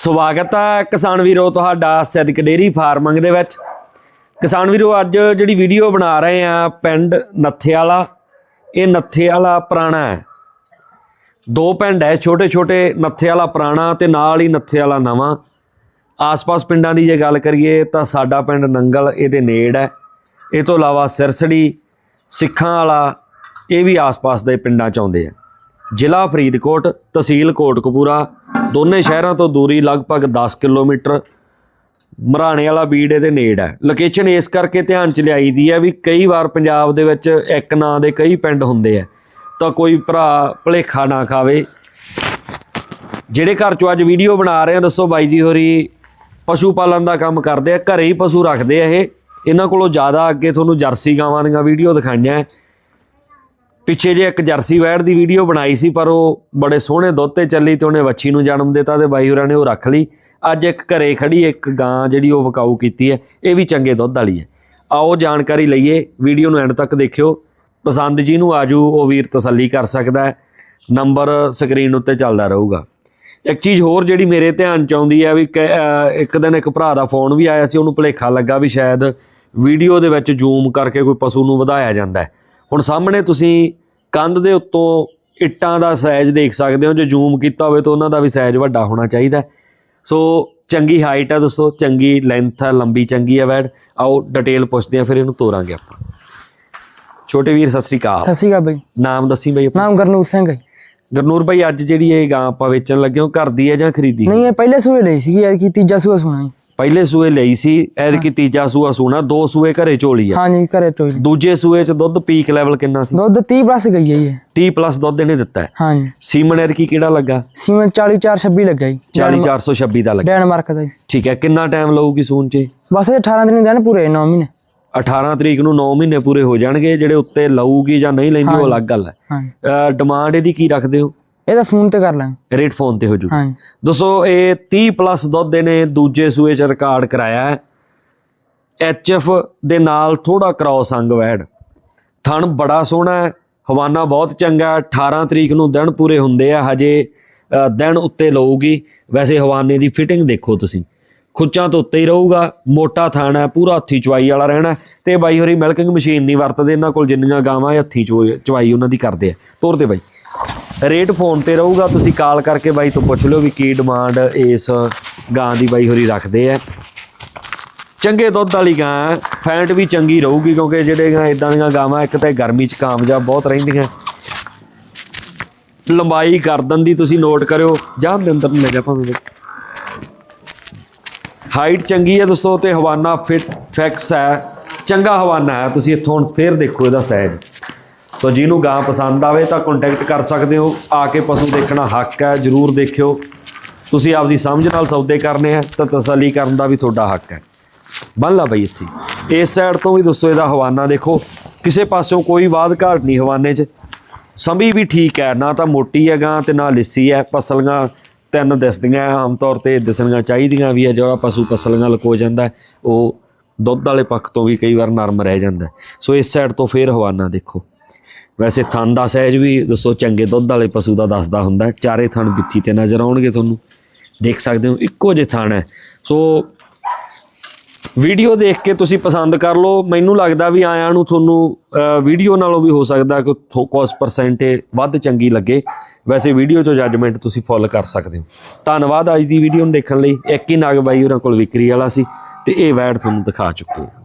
ਸਵਾਗਤ ਹੈ ਕਿਸਾਨ ਵੀਰੋ ਤੁਹਾਡਾ ਸਿੱਧਕ ਡੇਰੀ ਫਾਰਮਿੰਗ ਦੇ ਵਿੱਚ। ਕਿਸਾਨ ਵੀਰੋ, ਅੱਜ ਜਿਹੜੀ ਵੀਡੀਓ ਬਣਾ ਰਹੇ ਆ ਪਿੰਡ ਨੱਥੇ ਵਾਲਾ ਇਹ ਨੱਥੇ ਵਾਲਾ ਪੁਰਾਣਾ ਹੈ। ਦੋ ਪਿੰਡ ਹੈ ਛੋਟੇ ਛੋਟੇ ਨੱਥੇ ਵਾਲਾ ਪੁਰਾਣਾ ਤੇ ਨਾਲ ਹੀ ਨੱਥੇ ਵਾਲਾ ਨਵਾਂ। ਆਸ-ਪਾਸ ਪਿੰਡਾਂ ਦੀ ਜੇ ਗੱਲ ਕਰੀਏ ਤਾਂ ਸਾਡਾ ਪਿੰਡ ਨੰਗਲ, ਇਹਦੇ ਨੇੜ ਹੈ। ਇਹ ਤੋਂ ਇਲਾਵਾ ਸਿਰਸੜੀ, ਸਿੱਖਾਂ ਵਾਲਾ, ਇਹ ਵੀ ਆਸ-ਪਾਸ ਦੇ ਪਿੰਡਾਂ ਚ ਆਉਂਦੇ ਆ। ਜ਼ਿਲ੍ਹਾ ਫਰੀਦਕੋਟ, ਤਹਿਸੀਲ ਕੋਟਕਪੂਰਾ। ਦੋਨੇ ਸ਼ਹਿਰਾਂ ਤੋਂ ਦੂਰੀ ਲਗਭਗ 10 ਕਿਲੋਮੀਟਰ। ਮਰਾਣੇ ਵਾਲਾ ਬੀੜ ਇਹਦੇ ਨੇੜ ਹੈ। ਲੋਕੇਸ਼ਨ ਇਸ ਕਰਕੇ ਧਿਆਨ ਚ ਲਿਆਈ ਦੀ ਹੈ ਵੀ ਕਈ ਵਾਰ ਪੰਜਾਬ ਦੇ ਵਿੱਚ ਇੱਕ ਨਾਂ ਦੇ ਕਈ ਪਿੰਡ ਹੁੰਦੇ ਆ। ਤਾਂ ਕੋਈ ਭਰਾ ਭਲੇਖਾ ਨਾ ਖਾਵੇ। ਜਿਹੜੇ ਘਰ ਚੋਂ ਅੱਜ ਵੀਡੀਓ ਬਣਾ ਰਹੇ ਆ, ਦੱਸੋ ਬਾਈ ਜੀ ਹੋਰੀ, ਪਸ਼ੂ ਪਾਲਣ ਦਾ ਕੰਮ ਕਰਦੇ ਆ, ਘਰੇ ਹੀ ਪਸ਼ੂ ਰੱਖਦੇ ਆ ਇਹ। ਇਹਨਾਂ ਕੋਲੋਂ ਜ਼ਿਆਦਾ ਅੱਗੇ ਤੁਹਾਨੂੰ ਜਰਸੀ ਗਾਵਾਂ ਦੀਆਂ ਵੀਡੀਓ ਦਿਖਾਈਆਂ। ਹੈ। ਪਿੱਛੇ ਜੇ ਇੱਕ ਜਰਸੀ ਵੈੜ ਦੀ ਵੀਡੀਓ ਬਣਾਈ ਸੀ, ਪਰ ਉਹ ਬੜੇ ਸੋਹਣੇ ਦੁੱਧ ਤੇ ਚੱਲੀ ਤੇ ਉਹਨੇ ਵੱਛੀ ਨੂੰ ਜਨਮ ਦਿੱਤਾ ਤੇ ਬਾਈ ਹੋਰਾਂ ਨੇ ਉਹ ਰੱਖ ਲਈ। ਅੱਜ ਇੱਕ ਘਰੇ ਖੜੀ ਇੱਕ ਗਾਂ ਜਿਹੜੀ ਉਹ ਵਕਾਊ ਕੀਤੀ ਹੈ, ਇਹ ਵੀ ਚੰਗੇ ਦੁੱਧ ਵਾਲੀ ਹੈ। ਆਓ ਜਾਣਕਾਰੀ ਲਈਏ, ਵੀਡੀਓ ਨੂੰ ਐਂਡ ਤੱਕ ਦੇਖਿਓ। ਪਸੰਦ ਜੀ ਨੂੰ ਆਜੂ, ਉਹ ਵੀਰ ਤਸੱਲੀ ਕਰ ਸਕਦਾ ਹੈ। ਨੰਬਰ ਸਕਰੀਨ ਉੱਤੇ ਚੱਲਦਾ ਰਹੂਗਾ। ਇੱਕ ਚੀਜ਼ ਹੋਰ ਜਿਹੜੀ ਮੇਰੇ ਧਿਆਨ ਚ ਆਉਂਦੀ ਹੈ ਵੀ ਕ- ਇੱਕ ਦਿਨ ਇੱਕ ਭਰਾ ਦਾ ਫੋਨ ਵੀ ਆਇਆ ਸੀ, ਉਹਨੂੰ ਭੁਲੇਖਾ ਲੱਗਾ ਵੀ ਸ਼ਾਇਦ ਵੀਡੀਓ ਦੇ ਵਿੱਚ ਜ਼ੂਮ ਕਰਕੇ ਕੋਈ ਪਸ਼ੂ ਨੂੰ ਵਧਾਇਆ ਜਾਂਦਾ ਹੈ। ਹੁਣ ਸਾਹਮਣੇ ਤੁਸੀਂ ਕੰਧ ਦੇ ਉੱਤੋਂ ਇੱਟਾਂ ਦਾ ਸਾਈਜ਼ ਦੇਖ ਸਕਦੇ ਹੋ ਜੇ ਜ਼ੂਮ ਕੀਤਾ ਹੋਵੇ ਤਾਂ ਉਹਨਾਂ ਦਾ ਵੀ ਸਾਈਜ਼ ਵੱਡਾ ਹੋਣਾ ਚਾਹੀਦਾ। ਸੋ ਚੰਗੀ ਹਾਈਟ ਹੈ ਦੋਸਤੋ ਚੰਗੀ ਲੈਂਥ ਹੈ ਲੰਬੀ ਚੰਗੀ ਹੈ ਵੈਡ ਆਓ ਡਿਟੇਲ ਪੁੱਛਦੇ ਆ ਫਿਰ ਇਹਨੂੰ ਤੋਰਾਂਗੇ ਆਪਾਂ। ਛੋਟੇ ਵੀਰ ਸਤਿ ਸ੍ਰੀ ਅਕਾਲ। ਸਤਿ ਸ਼੍ਰੀ ਅਕਾਲ ਬਈ। ਨਾਮ ਦੱਸੀ ਬਈ ਆਪਣਾ? ਨਾਮ ਗਰਨੂਰ ਸਿੰਘ ਹੈ। ਗਰਨੂਰ ਭਾਈ ਅੱਜ ਜਿਹੜੀ ਇਹ ਗਾਂ ਆਪਾਂ ਵੇਚਣ ਲੱਗੇ ਹਾਂ ਘਰ ਦੀ ਹੈ ਜਾਂ ਖਰੀਦੀ? ਨਹੀਂ ਇਹ ਪਹਿਲੇ ਸੂਏ ਲਈ ਸੀਗੀ ਐ ਕੀ ਤੀਜਾ ਸੂਆ ਸੁਣਾ ਪਹਿਲੇ ਸੂਏ ਲਈ ਸੀ ਐਤਕੀ ਤੀਜਾ ਸੂਆ ਸੂਣਾ ਦੋ ਸੂਏ ਘਰੇ ਝੋਲੀ ਆ। ਹਾਂਜੀ ਘਰੇ ਤੋਂ। ਦੂਜੇ ਸੂਏ ਚ ਦੁੱਧ ਪੀਕ ਲੈਵਲ ਕਿੰਨਾ ਸੀ? ਦੁੱਧ 30 ਪਲੱਸ ਗਈ ਹੈ ਜੀ ਇਹ। 30 ਪਲੱਸ ਦੁੱਧ ਇਹਨੇ ਦਿੱਤਾ ਹੈ। ਹਾਂਜੀ। ਸੀਮਨ ਐਤਕੀ ਕਿਹੜਾ ਲੱਗਾ? ਸੀਮਨ 40426 ਲੱਗਾ ਜੀ। 40426 ਦਾ ਲੱਗਾ। ਡੈਨਮਾਰਕ ਦਾ ਜੀ। ਠੀਕ ਹੈ ਕਿੰਨਾ ਟਾਈਮ ਲਊਗੀ ਸੂਣ ਚ ਬਸ ਇਹ 18 ਦਿਨ ਦਿਨ ਪੂਰੇ 9 ਮਹੀਨੇ। 18 ਤਰੀਕ ਨੂੰ 9 ਮਹੀਨੇ ਪੂਰੇ ਹੋ ਜਾਣਗੇ ਜਿਹੜੇ ਉੱਤੇ ਲਊਗੀ ਜਾਂ ਨਹੀਂ ਲੈਂਦੀ ਉਹ ਅਲੱਗ ਗੱਲ ਹੈ। ਡਿਮਾਂਡ ਇਹਦੀ ਕੀ ਰੱਖਦੇ ਹੋ? ਇਹਦਾ ਫੋਨ ਤੇ ਕਰ ਲਾਂਗੇ ਰੇਟ ਫੋਨ ਤੇ ਹੋ ਜੂ ਹਾਂਜੀ। ਦੋਸਤੋ ਇਹ 30 ਪਲੱਸ ਦੁੱਧ ਇਹਨੇ ਦੂਜੇ ਸੂਏ ਚ ਰਿਕਾਰਡ ਕਰਾਇਆ ਹੈ। ਐਚਐਫ ਦੇ ਨਾਲ ਥੋੜਾ ਕ੍ਰਾਸ ਅੰਗ ਵੈੜ। ਥਣ ਬੜਾ ਸੋਹਣਾ ਹੈ ਹਵਾਨਾ ਬਹੁਤ ਚੰਗਾ ਹੈ। 18 ਤਰੀਕ ਨੂੰ ਦਿਨ ਪੂਰੇ ਹੁੰਦੇ ਆ ਹਜੇ ਦਿਨ ਉੱਤੇ ਲਊਗੀ। ਵੈਸੇ ਹਵਾਨੇ ਦੀ ਫਿਟਿੰਗ ਦੇਖੋ ਤੁਸੀਂ। ਖੁੱਚਾਂ ਤੋਂ ਉੱਤੇ ਹੀ ਰਹੂਗਾ ਮੋਟਾ ਥਣ ਪੂਰਾ ਹੱਥੀ ਚਵਾਈ ਵਾਲਾ ਰਹਿਣਾ ਤੇ ਬਾਈ ਹੋਰੀ ਮਿਲਕਿੰਗ ਮਸ਼ੀਨ ਨਹੀਂ ਵਰਤਦੇ ਇਹਨਾਂ ਕੋਲ ਜਿੰਨੀਆਂ ਗਾਵਾਂ ਹੱਥੀ ਚਵਾਈ ਉਹਨਾਂ ਦੀ ਕਰਦੇ ਆ। ਤੋਰ ਤੇ ਬਾਈ। ਰੇਟ ਫੋਨ ਤੇ ਰਹੂਗਾ, ਤੁਸੀਂ ਕਾਲ ਕਰਕੇ ਬਾਈ ਤੋਂ ਪੁੱਛ ਲਿਓ ਵੀ ਕੀ ਡਿਮਾਂਡ ਇਸ ਗਾਂ ਦੀ ਬਾਈ ਹੋਰੀ ਰੱਖਦੇ ਆ। ਚੰਗੇ ਦੁੱਧ ਵਾਲੀ ਗਾਂ ਹੈ। ਫੈਂਟ ਵੀ ਚੰਗੀ ਰਹੂਗੀ ਕਿਉਂਕਿ ਜਿਹੜੇ ਗਾਂ ਇਦਾਂ ਦੀਆਂ ਗਾਵਾਂ ਇੱਕ ਤਾਂ ਗਰਮੀ 'ਚ ਕਾਮਯਾਬ ਬਹੁਤ ਰਹਿੰਦੀਆਂ। ਲੰਬਾਈ ਗਰਦਨ ਦੀ ਤੁਸੀਂ ਨੋਟ ਕਰਿਓ। ਜਾਂ ਅੰਦਰ ਨੂੰ ਲੈ ਜਾ ਭਾਵੇਂ। ਹਾਈਟ ਚੰਗੀ ਹੈ ਦੋਸਤੋ ਤੇ ਹਵਾਨਾ ਫਿਟ ਫਿਕਸ ਹੈ। ਚੰਗਾ ਹਵਾਨਾ ਹੈ, ਤੁਸੀਂ ਇੱਥੋਂ ਹੁਣ ਫੇਰ ਦੇਖੋ ਇਹਦਾ ਸਾਈਜ਼ ਸੋ ਜਿਹਨੂੰ ਗਾਂ ਪਸੰਦ ਆਵੇ ਤਾਂ ਕੰਟੈਕਟ ਕਰ ਸਕਦੇ ਹੋ। ਆ ਕੇ ਪਸ਼ੂ ਦੇਖਣਾ ਹੱਕ ਹੈ, ਜਰੂਰ ਦੇਖਿਓ। ਤੁਸੀਂ ਆਪਦੀ ਸਮਝ ਨਾਲ ਸੌਦੇ ਕਰਨੇ ਆ, ਤਾਂ ਤਸੱਲੀ ਕਰਨ ਦਾ ਵੀ ਤੁਹਾਡਾ ਹੱਕ ਹੈ। ਬੰਨ ਲਾ ਬਈ ਇੱਥੇ। ਇਸ ਸਾਈਡ ਤੋਂ ਵੀ ਦੋਸਤੋ ਇਹਦਾ ਹਵਾਨਾ ਦੇਖੋ। ਕਿਸੇ ਪਾਸਿਓਂ ਕੋਈ ਵਾਧ ਘਾਟ ਨਹੀਂ ਹਵਾਨੇ 'ਚ। ਸੰਭੀ ਵੀ ਠੀਕ ਹੈ, ਨਾ ਤਾਂ ਮੋਟੀ ਹੈ ਗਾਂ ਤੇ ਨਾ ਲਿੱਸੀ ਹੈ। ਪਸਲੀਆਂ ਤਿੰਨ ਦਿਸਦੀਆਂ, ਆਮ ਤੌਰ ਤੇ ਦਿਸਣੀਆਂ ਚਾਹੀਦੀਆਂ ਵੀ ਹੈ। ਜਿਹੜਾ ਪਸ਼ੂ ਪਸਲੀਆਂ ਲਕੋ ਜਾਂਦਾ ਉਹ ਦੁੱਧ ਵਾਲੇ ਪੱਖ ਤੋਂ ਵੀ ਕਈ ਵਾਰ ਨਰਮ ਰਹਿ ਜਾਂਦਾ ਸੋ ਇਸ ਸਾਈਡ ਤੋਂ ਫੇਰ ਹਵਾਨਾ ਦੇਖੋ। ਵੈਸੇ ਥਣ ਦਾ ਸਹਿਜ ਵੀ ਦੱਸੋ, ਚੰਗੇ ਦੁੱਧ ਵਾਲੇ ਪਸ਼ੂ ਦਾ ਦੱਸਦਾ ਹੁੰਦਾ ਚਾਰੇ ਥਣ ਬਿੱਥੀ ਤੇ ਨਜ਼ਰ ਆਉਣਗੇ ਤੁਹਾਨੂੰ। ਦੇਖ ਸਕਦੇ ਹੋ, ਇੱਕੋ ਜਿਹੇ ਥਣ ਹੈ। ਸੋ, ਵੀਡੀਓ ਦੇਖ ਕੇ ਤੁਸੀਂ ਪਸੰਦ ਕਰ ਲਓ। ਮੈਨੂੰ ਲੱਗਦਾ ਵੀ ਆਇਆਂ ਨੂੰ ਤੁਹਾਨੂੰ ਵੀਡੀਓ ਨਾਲੋਂ ਵੀ ਹੋ ਸਕਦਾ ਕਿ ਥੋ- ਕੁਛ ਪਰਸੈਂਟ ਵੱਧ ਚੰਗੀ ਲੱਗੇ। ਵੈਸੇ ਵੀਡੀਓ 'ਚੋਂ ਜੱਜਮੈਂਟ ਤੁਸੀਂ ਫੁੱਲ ਕਰ ਸਕਦੇ ਹੋ। ਧੰਨਵਾਦ ਅੱਜ ਦੀ ਵੀਡੀਓ ਨੂੰ ਦੇਖਣ ਲਈ। ਇੱਕ ਹੀ ਨਾਗ ਬਾਈ ਉਹਨਾਂ ਕੋਲ ਵਿਕਰੀ ਵਾਲਾ ਸੀ ਤੇ ਇਹ ਵੈਡ ਤੁਹਾਨੂੰ ਦਿਖਾ ਚੁੱਕੇ ਹਾਂ।